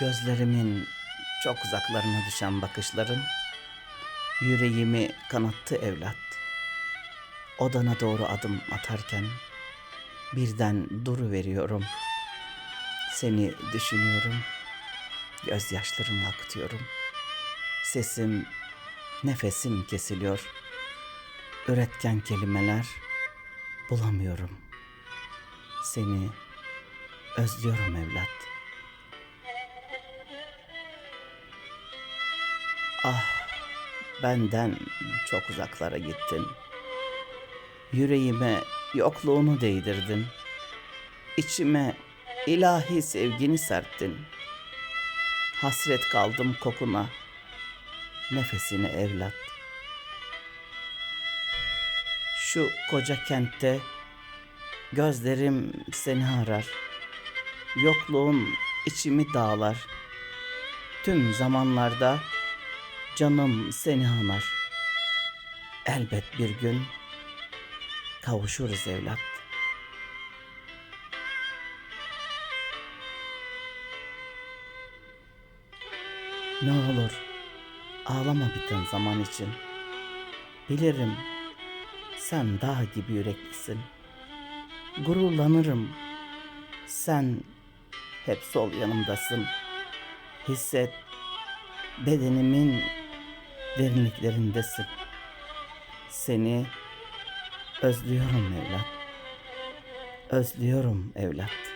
Gözlerimin çok uzaklarına düşen bakışların yüreğimi kanattı evlat. Odana doğru adım atarken birden duru veriyorum. Seni düşünüyorum. Gözyaşlarımı akıtıyorum. Sesim, nefesim kesiliyor. Üretken kelimeler bulamıyorum. Seni özlüyorum evlat. Ah, benden çok uzaklara gittin. Yüreğime yokluğunu değdirdin. İçime ilahi sevgini serptin. Hasret kaldım kokuna, nefesine evlat. Şu koca kentte gözlerim seni arar. Yokluğun içimi dağlar. Tüm zamanlarda canım seni anar. Elbet bir gün kavuşuruz evlat. Ne olur ağlama biten zaman için. Bilirim sen dağ gibi yüreklisin. Gururlanırım. Sen hep sol yanımdasın. Hisset bedenimin derinliklerindesin. Seni özlüyorum evlat. Özlüyorum evlat.